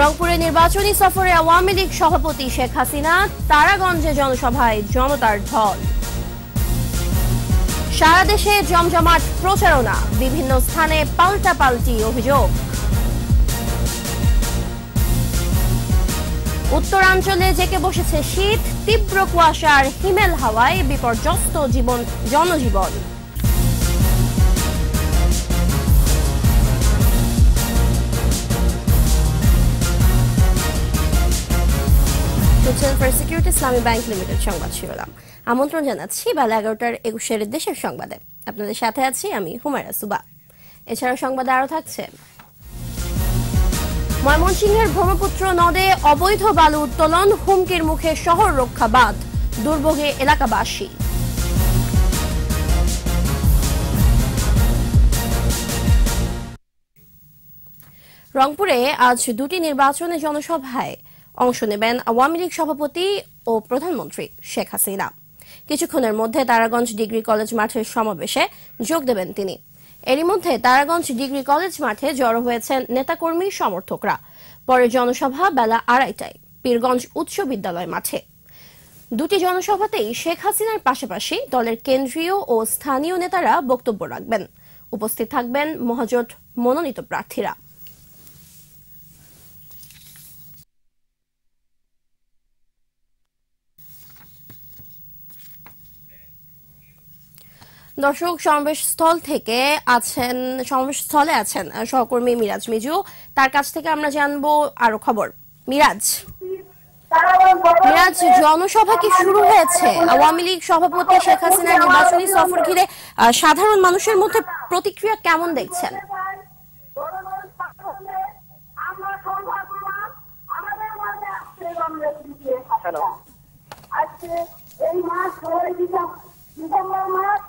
রংপুরে নির্বাচনী সফরে আওয়ামী লীগ সভাপতি শেখ হাসিনা, তারাগঞ্জে জনসভায় জনতার ঢল। সারা দেশে জমজমাট প্রচারণা, বিভিন্ন স্থানে পাল্টাপাল্টি অভিযোগ। উত্তরাঞ্চলে জেকে বসেছে শীত, তীব্র কুয়াশার হিমেল হাওয়ায় বিপর্যস্ত জীবন, জনজীবন। শুনছেন first security Islami bank limited সংবাদ শিরোনাম। আমন্ত্রণ জানাচ্ছি বেলা এগারোটার একুশের দেশের সংবাদে। আপনাদের সাথে আছি আমি হুমায়রা সুবা। এছাড়া সংবাদে আরও থাকছে। ময়মনসিংহের ব্রহ্মপুত্র নদে অবৈধ বালু উত্তোলন, হুমকির মুখে শহর রক্ষা বাঁধ, দুর্ভোগে এলাকাবাসী। রংপুরে আজ দুটি নির্বাচনী জনসভায় অংশ নেবেন আওয়ামী লীগ সভাপতি ও প্রধানমন্ত্রী শেখ হাসিনা। কিছুক্ষণের মধ্যে তারাগঞ্জ ডিগ্রি কলেজ মাঠের সমাবেশে যোগ দেবেন তিনি। এরই মধ্যে তারাগঞ্জ ডিগ্রি কলেজ মাঠে জড়ো হয়েছেন নেতাকর্মী সমর্থকরা। পরে জনসভা বেলা আড়াইটায় পীরগঞ্জ উচ্চ বিদ্যালয় মাঠে। দুটি জনসভাতেই শেখ হাসিনার পাশাপাশি দলের কেন্দ্রীয় ও স্থানীয় নেতারা বক্তব্য রাখবেন। উপস্থিত থাকবেন মহাজোট মনোনীত প্রার্থীরা। দর্শক সমাবেশ স্থল থেকে আছেন সমাবেশ স্থলে আছেন সহকর্মী মিরাজ মিজু। তার কাছ থেকে আমরা জানব আরও খবর। মিরাজ। মিরাজ জনসভা কি শুরু হয়েছে? আওয়ামী লীগ সভাপতি শেখ হাসিনার নির্বাচনী সফর ঘিরে সাধারণ মানুষের মধ্যে প্রতিক্রিয়া কেমন দেখছেন? হ্যালো আজকে এই মাস ডিসেম্বর মাস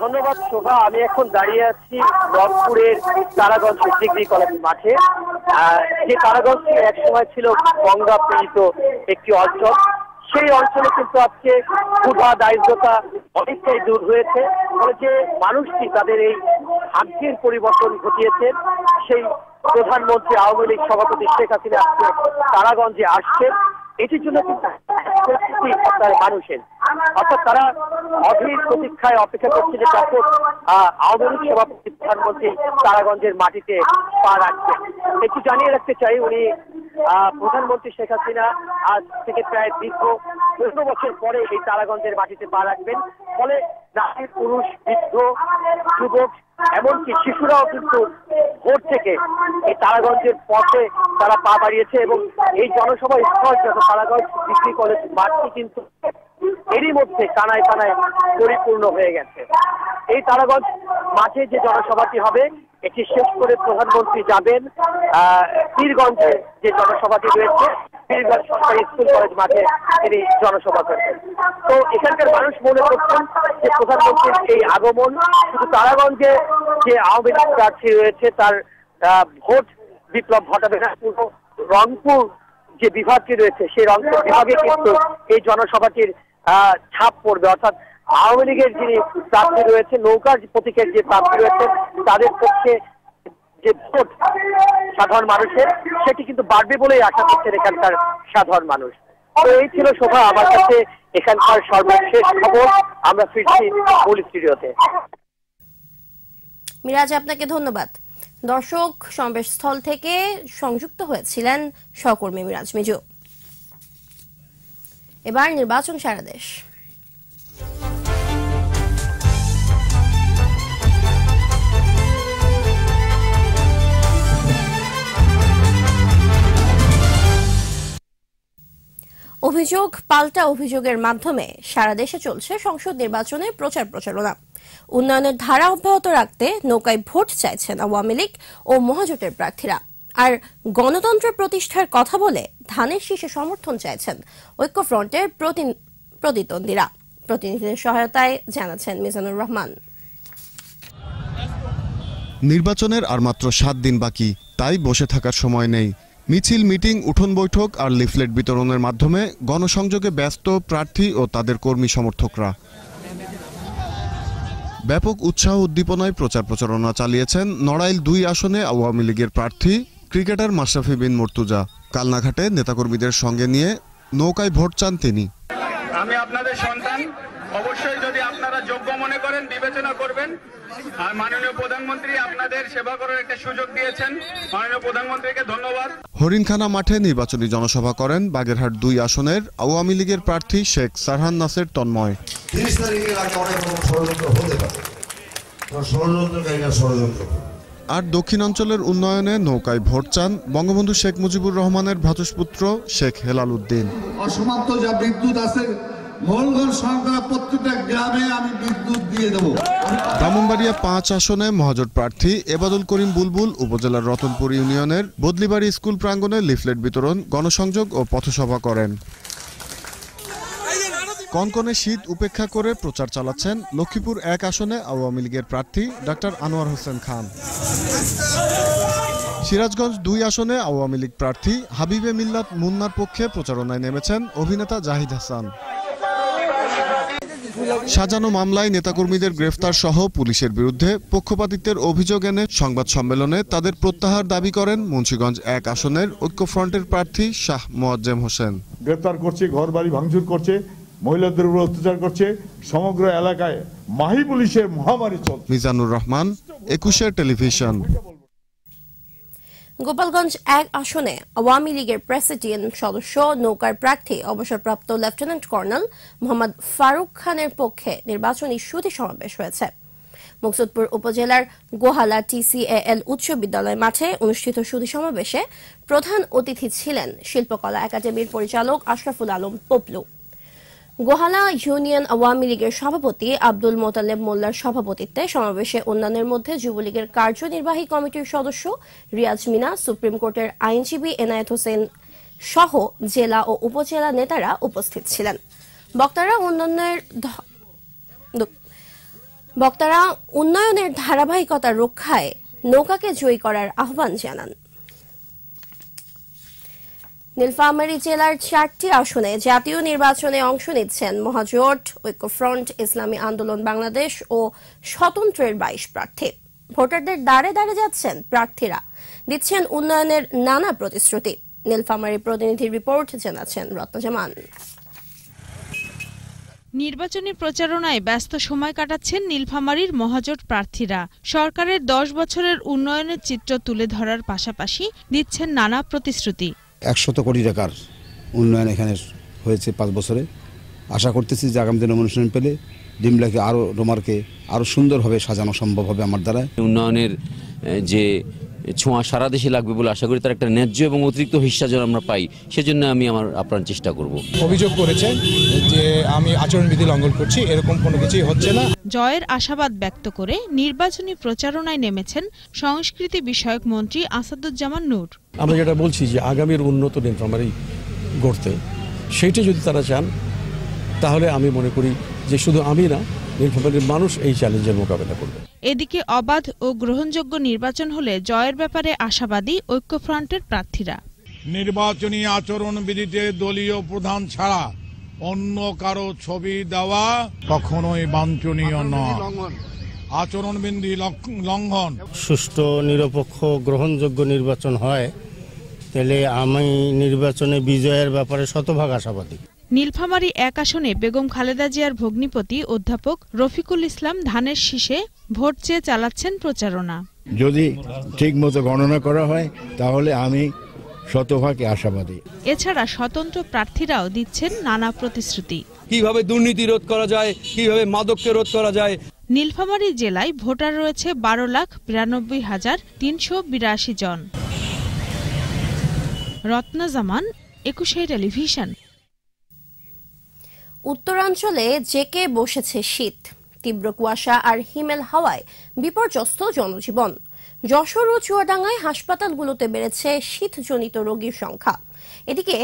ধন্যবাদ শোভা। আমি এখন দাঁড়িয়ে আছি রংপুরের তারাগঞ্জ ডিগ্রি কলেজ মাঠে। যে তারাগঞ্জটি এক সময় ছিল গঙ্গা পীড়িত একটি অঞ্চল সেই অঞ্চলে কিন্তু আজকে ক্ষুধা দারিদ্রতা অনেকটাই দূর হয়েছে। ফলে যে মানুষটি তাদের এই ভাগ্যের পরিবর্তন ঘটিয়েছে সেই প্রধানমন্ত্রী আওয়ামী লীগ সভাপতি শেখ হাসিনা আজকে তারাগঞ্জে আসছেন। এটির জন্য মানুষের। অর্থাৎ তারা অধীর প্রতীক্ষায় অপেক্ষা করছে যে কখন আওয়ামী লীগ সভাপতি প্রধানমন্ত্রী তারাগঞ্জের মাটিতে পা রাখবেন একটু জানিয়ে রাখতে চাই, উনি প্রধানমন্ত্রী শেখ হাসিনা আজ থেকে প্রায় দীর্ঘ পনেরো বছর পরে এই তারাগঞ্জের মাটিতে পা রাখবেন। ফলে নারী, পুরুষ, বৃদ্ধ, যুবক, এমনকি শিশুরাও কিন্তু ভোর থেকে এই তারাগঞ্জের পথে তারা পা বাড়িয়েছে এবং এই জনসভা স্থল যত তারাগঞ্জ ডিগ্রি কলেজ মাঠটি কিন্তু এরই মধ্যে কানায় কানায় পরিপূর্ণ হয়ে গেছে। এই তারাগঞ্জ মাঠে যে জনসভাটি হবে এটি শেষ করে প্রধানমন্ত্রী যাবেন পীরগঞ্জে যে জনসভাটি রয়েছে, পীরগঞ্জ সরকারি স্কুল কলেজ মাঠে তিনি জনসভা করবেন। তো এখানকার মানুষ মনে করছেন যে প্রধানমন্ত্রীর এই আগমন, শুধু তারাগঞ্জে যে আওয়ামী লীগ প্রার্থী রয়েছে, তার ভোট বিপ্লব ঘটাবে না পুরো রংপুর যে বিভাগটি রয়েছে, সেই রংপুর বিভাগে কিন্তু এই জনসভাটির ছাপ পড়বে। অর্থাৎ আওয়ামী লীগের যিনি প্রার্থী রয়েছে, নৌকার প্রতীকের যে প্রার্থী রয়েছে, তাদের পক্ষে যে ভোট সাধারণ মানুষের, সেটি কিন্তু বাড়বে বলেই আশা করছেন এখানকার সাধারণ মানুষ। তো এই ছিল শোভা আমার কাছে এখানকার সর্বশেষ খবর। আমরা ফিরছি মূল স্টুডিওতে। মিরাজ, আপনাকে ধন্যবাদ। দর্শক সমাবেশ স্থল থেকে সংযুক্ত হয়েছিলেন সহকর্মী মিরাজ মিজু। এবার নির্বাচন সারা দেশ। অভিযোগ, পাল্টা অভিযোগের মাধ্যমে সারা দেশে চলছে সংসদ নির্বাচনের প্রচার প্রচারণা। উন্নয়নের ধারা অব্যাহত রাখতে নৌকায় ভোট চাইছেন আওয়ামী লীগ ও মহাজোটের প্রার্থীরা। আর গণতন্ত্র প্রতিষ্ঠার কথা বলে ধানের শীষে সমর্থন চাইছেন ঐক্যফ্রন্টের প্রতি- প্রতিদ্বন্দ্বীরা। প্রতিনিধিদের সহায়তায় জানাচ্ছেন মিজানুর রহমান। নির্বাচনের আর মাত্র সাত দিন বাকি, তাই বসে থাকার সময় নেই। মিছিল, মিটিং, উঠোন বৈঠক আর লিফলেট বিতরণের মাধ্যমে গণসংযোগে ব্যস্ত প্রার্থী ও তাদের কর্মী সমর্থকরা। ব্যাপক উৎসাহ উদ্দীপনায় প্রচার প্রচারণা চালিয়েছেন নড়াইল দুই আসনে আওয়ামী লীগের প্রার্থী, ক্রিকেটার মাশরাফি বিন মর্তুজা। কালনাঘাটে নেতাকর্মীদের সঙ্গে নিয়ে নৌকায় ভোট চান তিনি। আমি আপনাদের সন্তান অবশ্যই যদি আপনারা যোগ্য মনে করেন বিবেচনা করবেন। আর মাননীয় প্রধানমন্ত্রী আপনাদের সেবা করার একটা সুযোগ দিয়েছেন। মাননীয় প্রধানমন্ত্রীকে ধন্যবাদ। হরিণখানা মাঠে নির্বাচনী জনসভা করেন বাগেরহাট দুই আসনের আওয়ামী লীগের প্রার্থী শেখ সারহান নাসের তন্ময়। তিরিশ তারিখের আগে অনেক ষড়যন্ত্র হতে পারে। ষড়যন্ত্রকারীরা ষড়যন্ত্র আর দক্ষিণাঞ্চলের উন্নয়নে নৌকায় ভোট চান বঙ্গবন্ধু শেখ মুজিবুর রহমানের ভ্রাতুষ্পুত্র শেখ হেলাল উদ্দিন। অসমাপ্ত যা বিদ্যুৎ আছে মোহনগঞ্জ ব্রাহ্মণবাড়িয়া পাঁচ আসনে মহাজোট প্রার্থী এবাদুল করিম বুলবুল উপজেলার রতনপুর ইউনিয়নের বদলিবাড়ি স্কুল প্রাঙ্গণে লিফলেট বিতরণ, গণসংযোগ ও পথসভা করেন। কনকনে শীত উপেক্ষা করে প্রচার চালাচ্ছেন লক্ষ্মীপুর এক আসনে আওয়ামী লীগের প্রার্থী ডাক্তার আনোয়ার হোসেন খান। সিরাজগঞ্জ দুই আসনে আওয়ামী লীগ প্রার্থী হাবিবে মিল্লাত মুন্নার পক্ষে প্রচারণায় নেমেছেন অভিনেতা জাহিদ হাসান। সাজানো মামলায় নেতাকর্মীদের গ্রেফতার সহ পুলিশের বিরুদ্ধে পক্ষপাতিত্বের অভিযোগ এনে সংবাদ সম্মেলনে তাদের প্রত্যাহার দাবি করেন মুন্সিগঞ্জ এক আসনের ঐক্যফ্রন্টের প্রার্থী শাহ মোয়াজ্জেম হোসেন। গ্রেপ্তার করছে ঘর বাড়ি ভাঙচুর করছে মহিলাদের উপর অত্যাচার করছে সমগ্র এলাকায় মাহি পুলিশের মহামারী চলছে। মিজানুর রহমান একুশের টেলিভিশন। গোপালগঞ্জ এক আসনে আওয়ামী লীগের প্রেসিডিয়াম সদস্য, নৌকার প্রার্থী, অবসরপ্রাপ্ত লেফটেন্যান্ট কর্নেল মোহাম্মদ ফারুক খানের পক্ষে নির্বাচনী সুতি সমাবেশ হয়েছে। মুকসুদপুর উপজেলার গোহালা টিসিএল উচ্চ বিদ্যালয় মাঠে অনুষ্ঠিত সুধি সমাবেশে প্রধান অতিথি ছিলেন শিল্পকলা একাডেমির পরিচালক আশরাফুল আলম পপলু। গোহালা ইউনিয়ন আওয়ামী লীগের সভাপতি আব্দুল মোতালেব মোল্লার সভাপতিত্বে সমাবেশে অন্যান্যের মধ্যে যুবলীগের কার্যনির্বাহী কমিটির সদস্য রিয়াজ মিনা, সুপ্রিম কোর্টের আইনজীবী এনায়েত হোসেন সহ জেলা ও উপজেলা নেতারা উপস্থিত ছিলেন। বক্তারা ধ- বক্তারা উন্নয়নের ধারাবাহিকতা রক্ষায় নৌকাকে জয়ী করার আহ্বান জানান। নীলফামারী জেলার চারটি আসনে জাতীয় নির্বাচনে অংশ নিচ্ছেন মহাজোট, ঐক্যফ্রন্ট, ইসলামী আন্দোলন বাংলাদেশ ও স্বতন্ত্রের বাইশ প্রার্থী। ভোটারদের দাঁড়ে দাঁড়ে যাচ্ছেন প্রার্থীরা। দিচ্ছেন উন্নয়নের নানা প্রতিশ্রুতি। নীলফামারী প্রতিনিধির রিপোর্ট জানাচ্ছেন রত্নজামান। নির্বাচনী প্রচারণায় ব্যস্ত সময় কাটাচ্ছেন নীলফামারীর মহাজোট প্রার্থীরা। সরকারের দশ বছরের উন্নয়নের চিত্র তুলে ধরার পাশাপাশি দিচ্ছেন নানা প্রতিশ্রুতি। একশত কোটি টাকার উন্নয়ন এখানে হয়েছে পাঁচ বছরে। আশা করতেছি যে আগামী দিনে অনুশীলন পেলে ডিমলাকে আরও রোমারকে আরও সুন্দরভাবে সাজানো সম্ভব হবে আমার দ্বারা উন্নয়নের যে ছোঁয়া সারা দেশে লাগবে বলে আশা করি তার একটা ন্যায্য এবং অতিরিক্ত হিস্সা যেন আমরা পাই সেজন্য আমি আমার আপ্রাণ চেষ্টা করব। অভিযোগ করেছে যে আমি আচরণবিধি লঙ্ঘন করছি এরকম কোনো কিছুই হচ্ছে না। জয়ের আশাবাদ ব্যক্ত করে নির্বাচনী প্রচারণায় নেমেছেন সংস্কৃতি বিষয়ক মন্ত্রী আসাদুজ্জামান নূর। আমরা যেটা বলছি যে আগামীর উন্নত নীলফামারী গড়তে সেইটা যদি তারা চান তাহলে আমি মনে করি যে শুধু আমি না নীলফামারীর মানুষ এই চ্যালেঞ্জের মোকাবেলা করবে। এদিকে অবাধ ও গ্রহণযোগ্য নির্বাচন হলে জয়ের ব্যাপারে আশাবাদী ঐক্যফ্রন্টের প্রার্থীরা। নির্বাচনী আচরণ বিধিতে দলীয় প্রধান ছাড়া অন্য কারও ছবি দেওয়া কখনোই বাঞ্ছনীয় নয়। আচরণবিধি লঙ্ঘন। সুষ্ঠু নিরপেক্ষ গ্রহণযোগ্য নির্বাচন হয় তাহলে আমি নির্বাচনে বিজয়ের ব্যাপারে শতভাগ আশাবাদী। নীলফামারী এক আসনে বেগম খালেদা জিয়ার ভগ্নিপতি অধ্যাপক রফিকুল ইসলাম ধানের শীষে ভোট চেয়ে চালাচ্ছেন প্রচারণা। যদি ঠিক মতো গণনা করা হয় তাহলে আমি শতভাগ আশাবাদী। এছাড়া স্বতন্ত্র প্রার্থীরাও দিচ্ছেন নানা প্রতিশ্রুতি। কীভাবে দুর্নীতি রোধ করা যায় কীভাবে মাদককে রোধ করা যায়? নীলফামারী জেলায় ভোটার রয়েছে বারো লাখ বিরানব্বই হাজার তিনশো বিরাশি জন। রত্নজামান একুশে টেলিভিশন। উত্তরাঞ্চলে জেকে বসেছে শীত, তীব্র কুয়াশা আর হিমেল হাওয়ায় বিপর্যস্ত জনজীবন। যশোর ও চুয়াডাঙ্গায় হাসপাতালগুলোতে বেড়েছে শীতজনিত রোগীর সংখ্যা। এদিকে,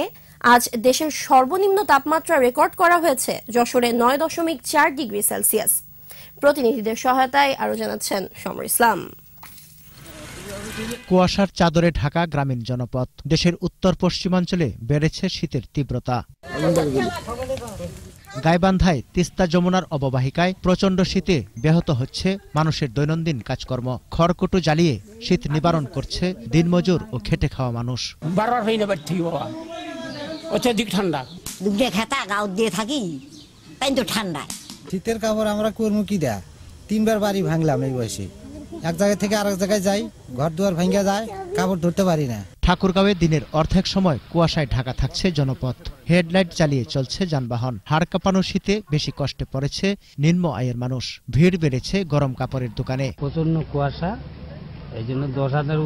আজ দেশের সর্বনিম্ন তাপমাত্রা রেকর্ড করা হয়েছে যশোরে নয় দশমিক চার ডিগ্রি সেলসিয়াস। প্রতিনিধিদের সহায়তায় আরও জানাচ্ছেন সমর ইসলাম। কুয়াশার চাদরে ঢাকা গ্রামীণ জনপদ দেশের উত্তর পশ্চিমাঞ্চলে বেড়েছে শীতের তীব্রতা। গাইবান্ধায় তিস্তা যমুনার অববাহিকায় প্রচণ্ড শীতে ব্যাহত হচ্ছে মানুষের দৈনন্দিন কাজকর্ম। খড়কুটো জ্বালিয়ে শীত নিবারণ করছে দিনমজুর ও খেটে খাওয়া মানুষ। বারবার নেবার ঠিক ঠান্ডা। দুপুরে খেতা গাও দিয়ে থাকি তাই তো ঠান্ডা শীতের কাপড় আমরা করব কি দেয়া? তিনবার বাড়ি ভাঙলাম এই বয়সে। এক জায়গা থেকে আরেক জায়গায় যাই ঘর দুয়ার ভেঙে যায় কাপড় ধরতে পারি না। ঠাকুরগাঁওয়ে দিনের অর্ধেক সময় কুয়াশায় ঢাকা থাকছে জনপথ। হেডলাইট চালিয়ে চলছে যানবাহন। হাড় কাঁপানো শীতে বেশি কষ্টে পড়েছে নিম্ন আয়ের মানুষ। ভিড় বেড়েছে গরম কাপড়ের দোকানে। প্রচণ্ড কুয়াশা। এই জন্য দশ হাজার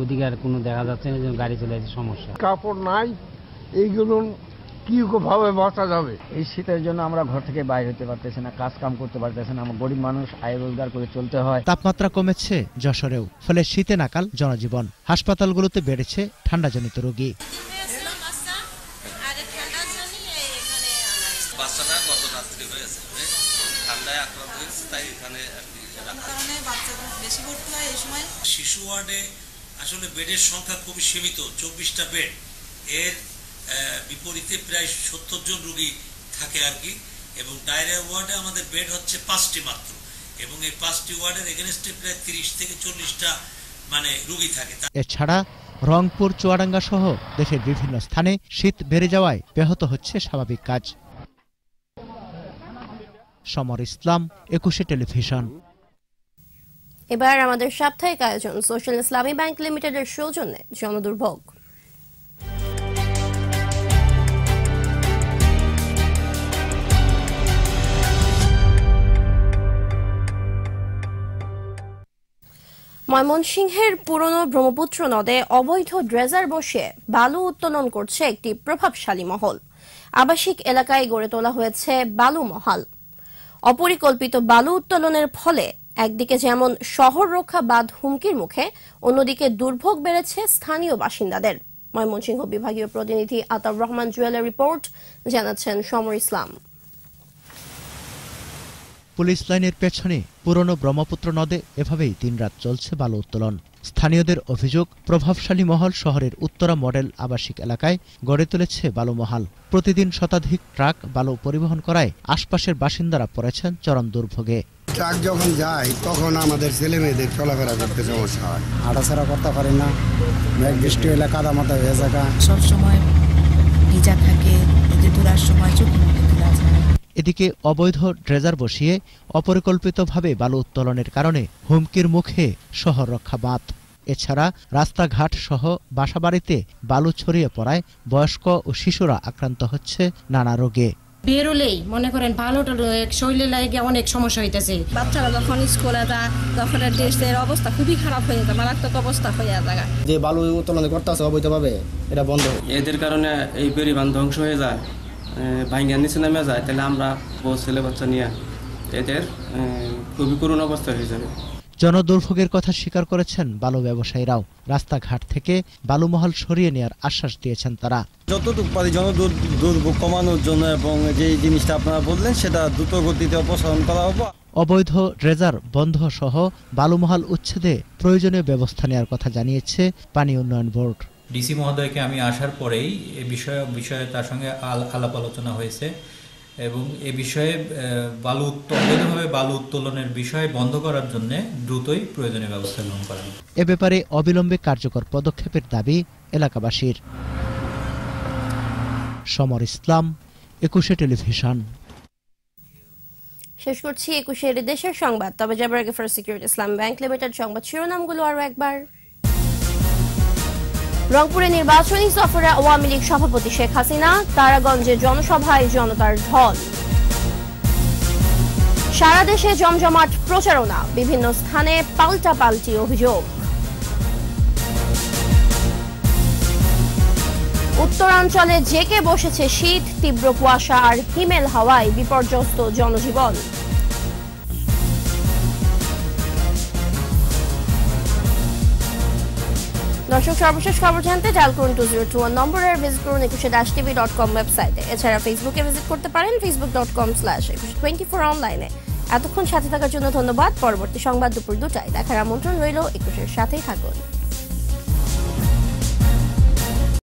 ওদিকে আর কোনো দেখা যাচ্ছে না গাড়ি চলে যাচ্ছে সমস্যা। কাপড় নাই এইগুলো কি ভাবে বাঁচা যাবে? এই শীতের জন্য আমরা ঘর থেকে বাইরে হতে পারতেছি না কাজ কাম করতে পারতেছি না আমরা গরিব মানুষ আয় রোজগার করে চলতে হয়। তাপমাত্রা কমেছে যশোরেও ফলে শীতে নাকাল জনজীবন। হাসপাতালগুলোতে বেড়েছে ঠান্ডাজনিত রোগী। বাচ্চাটা গত রাত্রি হয়েছে ঠান্ডায় আক্রান্ত হয়েছে তাই এখানে শিশু ওয়ার্ডে আসলে বেডের সংখ্যা খুবই সীমিত চব্বিশটা বেড। এর বিপরীতে প্রায় সত্তর জন রুগী থাকে আর কি এবং ডায়রিয়া ওয়ার্ডে আমাদের বেড হচ্ছে পাঁচটি মাত্র এবং এই পাঁচটি ওয়ার্ডের এগেনস্টে প্রায় তিরিশ থেকে চল্লিশটা মানে রুগী থাকে। এছাড়া রংপুর চুয়াডাঙ্গা সহ দেশের বিভিন্ন স্থানে শীত বেড়ে যাওয়ায় ব্যাহত হচ্ছে স্বাভাবিক কাজ। সমর ইসলাম একুশে টেলিভিশন। এবার আমাদের সাপ্তাহিক আয়োজন সোশ্যাল ইসলামী ব্যাংক লিমিটেডের সৌজন্যে জনদুর্ভোগ। ময়মনসিংহের পুরনো ব্রহ্মপুত্র নদে অবৈধ ড্রেজার বসে বালু উত্তোলন করছে একটি প্রভাবশালী মহল। আবাসিক এলাকায় গড়ে তোলা হয়েছে বালু মহাল। অপরিকল্পিত বালু উত্তোলনের ফলে একদিকে যেমন শহর রক্ষা বাদ হুমকির মুখে, অন্যদিকে দুর্ভোগ বেড়েছে স্থানীয় বাসিন্দাদের। ময়মনসিংহ বিভাগীয় প্রতিনিধি আতাউর রহমান জুয়েলের রিপোর্ট, জানাচ্ছেন সমর ইসলাম। পুলিশ লাইনের পেছনে পুরনো ব্রহ্মপুত্র নদে এভাবেই দিনরাত চলছে বালু উত্তোলন। স্থানীয়দের অভিযোগ প্রভাবশালী মহল শহরের উত্তরা মডেল আবাসিক এলাকায় গড়ে তুলেছে বালু মহাল। প্রতিদিন শতাধিক ট্রাক বালু পরিবহন করায় আশপাশের বাসিন্দারা পড়েছেন চরম দুর্ভোগে। ট্রাক যখন যায় তখন আমাদের ছেলে মেয়েদের চলাফেরা করতে সমস্যা হয়। হাঁটাছাড়া করতে পারি না। মেঘ বৃষ্টি হলে কাদা মাথা হয়ে যায়। সব সময় ভিজা থাকে তোলার সময় চোখে এদিকে অবৈধ ড্রেজার বসিয়ে অপরিকল্পিতভাবে বালু উত্তোলনের কারণে হুমকির মুখে শহর রক্ষা বাঁধ এছাড়া রাস্তাঘাট সহ বাসাবাড়িতে বালু ছড়িয়ে পড়ায় বয়স্ক ও শিশুরা আক্রান্ত হচ্ছে নানা রোগে। বেরোলেই মনে করেন ভালো শরীরে লাগে অনেক সমস্যা হইতেছে। বাচ্চারা যখন স্কুলে যায় তখন দেশের অবস্থা খুবই খারাপ হয়ে যায় মারাত্মক অবস্থা হয়ে যায়। যে বালু উত্তোলন করতেছে অবৈধভাবে এটা বন্ধ। এদের কারণে এই ধ্বংস হয়ে যায়। ভাঙ্গা নিচে নেমে যায় তাহলে আমরা বউ ছেলে বাচ্চা নিয়ে এদের খুবই করুণ অবস্থা হয়ে যাবে। জনদুর্ভোগের কথা স্বীকার করেছেন বালু ব্যবসায়ীরাও। রাস্তাঘাট থেকে বালুমহল সরিয়ে নেওয়ার আশ্বাস দিয়েছেন তারা। যতটুকু পারি জনদুর্ভোগ কমানোর জন্য এবং যে জিনিসটা আপনারা বললেন সেটা দ্রুত গতিতে অপসারণ করা হবে। অবৈধ ড্রেজার বন্ধ সহ বালুমহাল উচ্ছেদে প্রয়োজনীয় ব্যবস্থা নেওয়ার কথা জানিয়েছে পানি উন্নয়ন বোর্ড। ডিসি মহোদয়কে আমি আসার পরেই এ বিষয়ে বিষয়ে তার সঙ্গে আলাপ আলোচনা হয়েছে এবং এ বিষয়ে বালু অবৈধভাবে বালু উত্তোলনের বিষয় বন্ধ করার জন্য দ্রুতই প্রয়োজনীয় ব্যবস্থা গ্রহণ করা এ ব্যাপারে অবিলম্বে কার্যকর পদক্ষেপের দাবি এলাকাবাসীর। সমর ইসলাম একুশে টেলিভিশন। শেষ করছি একুশের দেশের সংবাদ। তবে যাবার আগে first security Islam bank limited সংবাদ শিরোনামগুলো আরও একবার। রংপুরে নির্বাচনী সফরে আওয়ামী লীগ সভাপতি শেখ হাসিনা, তারাগঞ্জে জনসভায় জনতার ঢল। সারা দেশে জমজমাট প্রচারণা, বিভিন্ন স্থানে পাল্টা পাল্টি অভিযোগ। উত্তরাঞ্চলে জেকে বসেছে শীত, তীব্র কুয়াশা আর হিমেল হাওয়ায় বিপর্যস্ত জনজীবন। দর্শক, সর্বশেষ খবর জানতে ডায়াল করুন টু জিরো টু ওয়ান নম্বরের ভিজিট করুন Ekushey dash TV dot com ওয়েবসাইটে এছাড়া ফেসবুকে ভিজিট করতে পারেন Facebook dot com slash Ekushey twenty four অনলাইনে এতক্ষণ সাথে থাকার জন্য ধন্যবাদ। পরবর্তী সংবাদ দুপুর দুটায়। দেখার আমন্ত্রণ রইল একুশের সাথেই থাকুন।